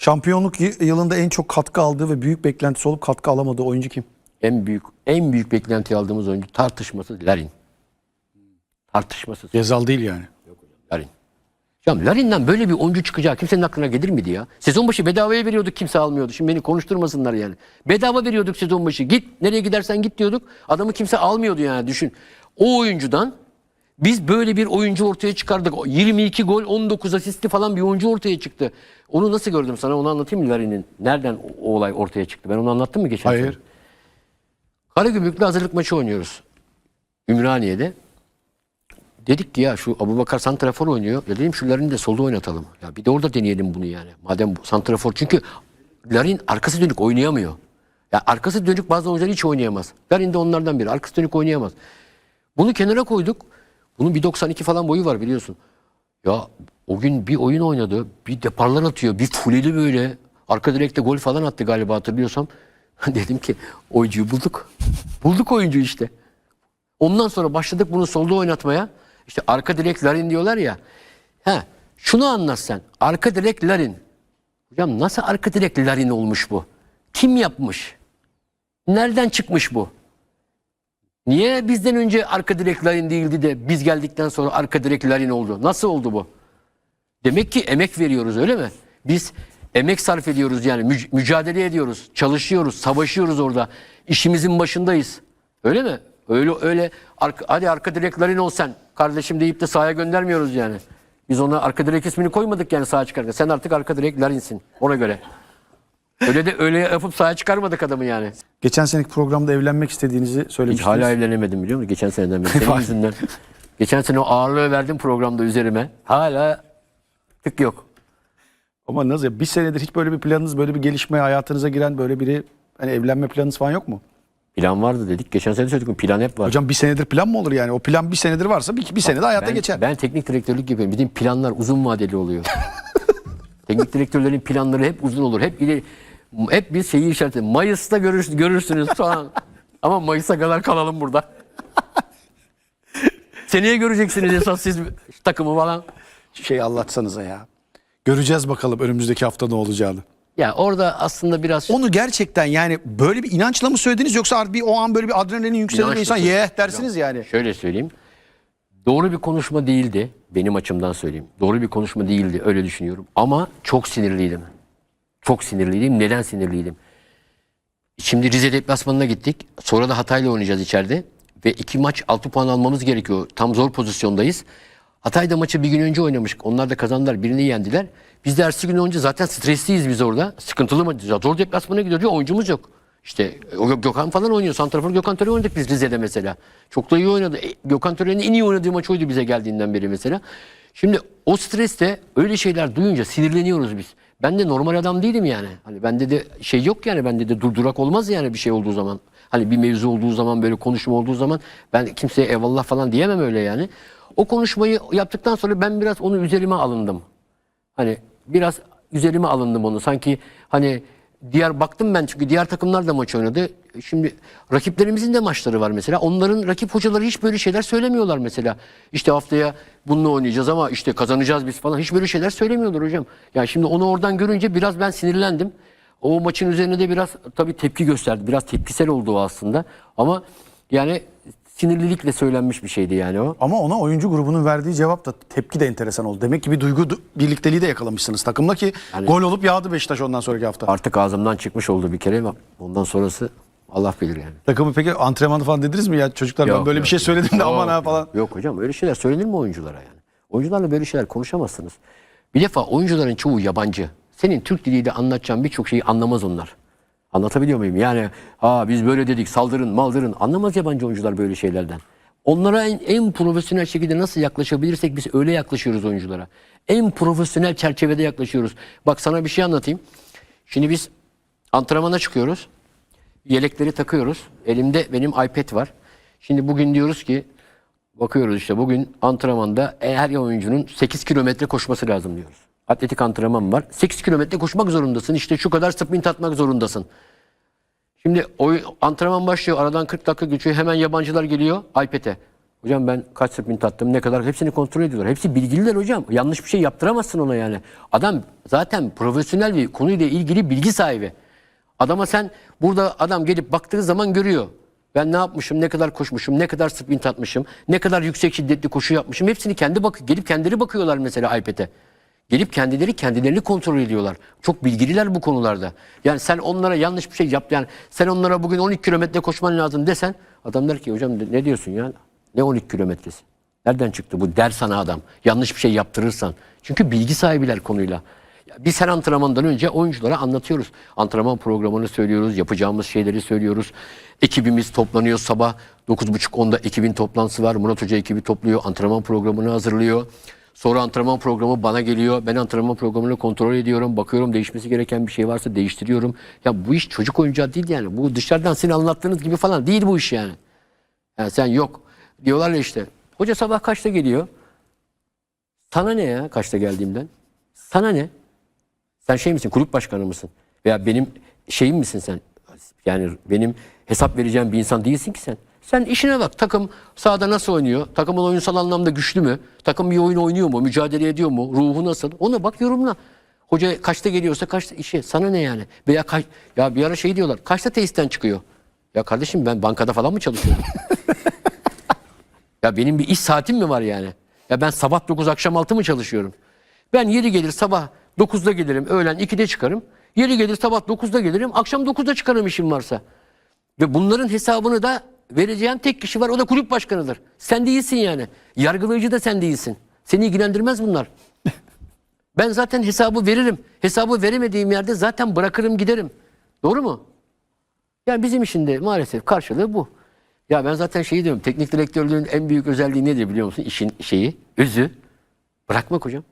Şampiyonluk yılında en çok katkı aldığı ve büyük beklentisi olup katkı alamadığı oyuncu kim? En büyük en büyük beklenti aldığımız oyuncu tartışmasız Larin. Tartışmasız Gezal değil yani. Larin. Ya Larin'den böyle bir oyuncu çıkacağı kimsenin aklına gelir miydi ya? Sezon başı bedavaya veriyorduk kimse almıyordu. Şimdi beni konuşturmasınlar yani. Bedava veriyorduk sezon başı. Git nereye gidersen git diyorduk. Adamı kimse almıyordu yani düşün. O oyuncudan biz böyle bir oyuncu ortaya çıkardık. O 22 gol 19 asistli falan bir oyuncu ortaya çıktı. Onu nasıl gördüm sana onu anlatayım mı Larin'in? Nereden o, o olay ortaya çıktı? Ben onu anlattım mı geçen sene? Hayır. Karagümrük'le hazırlık maçı oynuyoruz. Ümraniye'de. Dedik ki ya şu Abubakar Santrafor oynuyor. Ya dedim şu Larin'i de solda oynatalım. Ya bir de orada deneyelim bunu yani. Madem bu Santrafor çünkü Larin arkası dönük oynayamıyor. Ya arkası dönük bazı oyuncular hiç oynayamaz. Larin de onlardan biri. Arkası dönük oynayamaz. Bunu kenara koyduk. Bunun 1.92 falan boyu var biliyorsun. Ya o gün bir oyun oynadı. Bir deparlar atıyor. Bir fuleli böyle. Arka direkte gol falan attı galiba hatırlıyorsam. Dedim ki oyuncuyu bulduk. Bulduk oyuncu işte. Ondan sonra başladık bunu solda oynatmaya. İşte arka direk Larin diyorlar ya. Ha, şunu anlat sen. Arka direk Larin. Hocam nasıl arka direk Larin olmuş bu? Kim yapmış? Nereden çıkmış bu? Niye bizden önce arka direk Larin değildi de biz geldikten sonra arka direk Larin oldu? Nasıl oldu bu? Demek ki emek veriyoruz öyle mi? Biz emek sarf ediyoruz yani müc- mücadele ediyoruz, çalışıyoruz, savaşıyoruz orada. İşimizin başındayız. Öyle mi? Öyle öyle arka, hadi arka direklerin ol sen kardeşim deyip de sahaya göndermiyoruz yani. Biz ona arka direk ismini koymadık yani sahaya çıkarken. Sen artık arka direklerinsin ona göre. Öyle de öyle yapıp sahaya çıkarmadık adamı yani. Geçen seneki programda evlenmek istediğinizi Hiç söylemiştiniz. hala evlenemedim biliyor musun? Geçen seneden beri. Senin yüzünden. Geçen sene o ağırlığı verdim programda üzerime. Hala tık yok. Ama nasıl ya? Bir senedir hiç böyle bir planınız, böyle bir gelişme hayatınıza giren böyle biri hani evlenme planınız falan yok mu? Plan vardı dedik. Geçen sene söyledik. Plan hep var. Hocam bir senedir plan mı olur yani? O plan bir senedir varsa bir, bir senede hayata ben, geçer. ben teknik direktörlük yapıyorum. Bizim planlar uzun vadeli oluyor. teknik direktörlerin planları hep uzun olur. Hep ileri, hep bir şeyi işareti. Mayıs'ta görür, görürsünüz falan. Ama Mayıs'a kadar kalalım burada. Seneye göreceksiniz esas siz takımı falan. Şey anlatsanıza ya. Göreceğiz bakalım önümüzdeki hafta ne olacağını. Ya orada aslında biraz Onu gerçekten yani böyle bir inançla mı söylediniz yoksa bir o an böyle bir adrenalin yükselir ve insan söyledim. ye dersiniz yani. Şöyle söyleyeyim. Doğru bir konuşma değildi. Benim açımdan söyleyeyim. Doğru bir konuşma değildi. Öyle düşünüyorum. Ama çok sinirliydim. Çok sinirliydim. Neden sinirliydim? Şimdi Rize deplasmanına gittik. Sonra da Hatay'la oynayacağız içeride. Ve iki maç 6 puan almamız gerekiyor. Tam zor pozisyondayız. Hatay'da maçı bir gün önce oynamıştık. Onlar da kazandılar. Birini yendiler. Biz de ertesi gün önce zaten stresliyiz biz orada. Sıkıntılı maç. Zor deplasmana gidiyor diyor. Oyuncumuz yok. İşte Gökhan falan oynuyor. Santrafor Gökhan Töre oynadık biz Rize'de mesela. Çok da iyi oynadı. E, Gökhan Töre'nin en iyi oynadığı maç oydu bize geldiğinden beri mesela. Şimdi o streste öyle şeyler duyunca sinirleniyoruz biz. Ben de normal adam değilim yani. Hani bende de şey yok yani bende de durdurak olmaz yani bir şey olduğu zaman. Hani bir mevzu olduğu zaman böyle konuşma olduğu zaman ben kimseye eyvallah falan diyemem öyle yani. O konuşmayı yaptıktan sonra ben biraz onu üzerime alındım. Hani biraz üzerime alındım onu. Sanki hani diğer baktım ben çünkü diğer takımlar da maç oynadı. Şimdi rakiplerimizin de maçları var mesela. Onların rakip hocaları hiç böyle şeyler söylemiyorlar mesela. İşte haftaya bununla oynayacağız ama işte kazanacağız biz falan. Hiç böyle şeyler söylemiyorlar hocam. Yani şimdi onu oradan görünce biraz ben sinirlendim. O maçın üzerine de biraz tabii tepki gösterdi. Biraz tepkisel oldu o aslında. Ama yani sinirlilikle söylenmiş bir şeydi yani o. Ama ona oyuncu grubunun verdiği cevap da tepki de enteresan oldu. Demek ki bir duygu du- birlikteliği de yakalamışsınız takımla ki Yani- gol olup yağdı Beşiktaş ondan sonraki hafta. Artık ağzımdan çıkmış oldu bir kere ondan sonrası Allah bilir yani. Takımı peki antrenmanı falan dediniz mi ya çocuklar ben Yok, böyle yok, bir şey söyledim de yok. aman ha falan. Yok hocam öyle şeyler söylenir mi oyunculara yani? Oyuncularla böyle şeyler konuşamazsınız. Bir defa oyuncuların çoğu yabancı. Senin Türk diliyle anlatacağın birçok şeyi anlamaz onlar. Anlatabiliyor muyum? Yani ha biz böyle dedik saldırın maldırın. Anlamaz yabancı oyuncular böyle şeylerden. Onlara en, en profesyonel şekilde nasıl yaklaşabilirsek biz öyle yaklaşıyoruz oyunculara. En profesyonel çerçevede yaklaşıyoruz. Bak sana bir şey anlatayım. Şimdi biz antrenmana çıkıyoruz. Yelekleri takıyoruz. Elimde benim iPad var. Şimdi bugün diyoruz ki bakıyoruz işte bugün antrenmanda her oyuncunun 8 kilometre koşması lazım diyoruz. Atletik antrenman var. 8 kilometre koşmak zorundasın. İşte şu kadar sprint atmak zorundasın. Şimdi oy, antrenman başlıyor. Aradan 40 dakika geçiyor. Hemen yabancılar geliyor iPad'e. Hocam ben kaç sprint attım ne kadar hepsini kontrol ediyorlar. Hepsi bilgililer hocam. Yanlış bir şey yaptıramazsın ona yani. Adam zaten profesyonel bir konuyla ilgili bilgi sahibi. Adama sen burada adam gelip baktığı zaman görüyor. Ben ne yapmışım, ne kadar koşmuşum, ne kadar sprint atmışım, ne kadar yüksek şiddetli koşu yapmışım. Hepsini kendi bak gelip kendileri bakıyorlar mesela iPad'e. Gelip kendileri kendilerini kontrol ediyorlar. Çok bilgililer bu konularda. Yani sen onlara yanlış bir şey yap. Yani sen onlara bugün 12 kilometre koşman lazım desen adam der ki hocam ne diyorsun ya? Ne 12 kilometresi? Nereden çıktı bu der sana adam. Yanlış bir şey yaptırırsan. Çünkü bilgi sahibiler konuyla. Biz her antrenmandan önce oyunculara anlatıyoruz. Antrenman programını söylüyoruz, yapacağımız şeyleri söylüyoruz. Ekibimiz toplanıyor sabah 9.30-10'da ekibin toplantısı var. Murat Hoca ekibi topluyor, antrenman programını hazırlıyor. Sonra antrenman programı bana geliyor. Ben antrenman programını kontrol ediyorum. Bakıyorum değişmesi gereken bir şey varsa değiştiriyorum. Ya bu iş çocuk oyuncağı değil yani. Bu dışarıdan sizin anlattığınız gibi falan değil bu iş yani. Yani sen yok. Diyorlar ya işte. Hoca sabah kaçta geliyor? Sana ne ya kaçta geldiğimden? Sana ne? Sen şey misin? Kulüp başkanı mısın? Veya benim şeyim misin sen? Yani benim hesap vereceğim bir insan değilsin ki sen. Sen işine bak. Takım sahada nasıl oynuyor? Takımın oyunsal anlamda güçlü mü? Takım bir oyun oynuyor mu? Mücadele ediyor mu? Ruhu nasıl? Ona bak yorumla. Hoca kaçta geliyorsa kaçta işe. Sana ne yani? Veya kaç, ya bir ara şey diyorlar. Kaçta tesisten çıkıyor? Ya kardeşim ben bankada falan mı çalışıyorum? Ya benim bir iş saatim mi var yani? Ya ben sabah 9 akşam 6 mı çalışıyorum? Ben yeri gelir sabah 9'da gelirim, öğlen 2'de çıkarım. Yeri gelir sabah 9'da gelirim, akşam 9'da çıkarım işim varsa. Ve bunların hesabını da vereceğin tek kişi var, o da kulüp başkanıdır. Sen değilsin yani. Yargılayıcı da sen değilsin. Seni ilgilendirmez bunlar. Ben zaten hesabı veririm. Hesabı veremediğim yerde zaten bırakırım giderim. Doğru mu? Yani bizim işin de maalesef karşılığı bu. Ya ben zaten şeyi diyorum. Teknik direktörlüğün en büyük özelliği nedir biliyor musun? İşin şeyi, özü. Bırakmak hocam.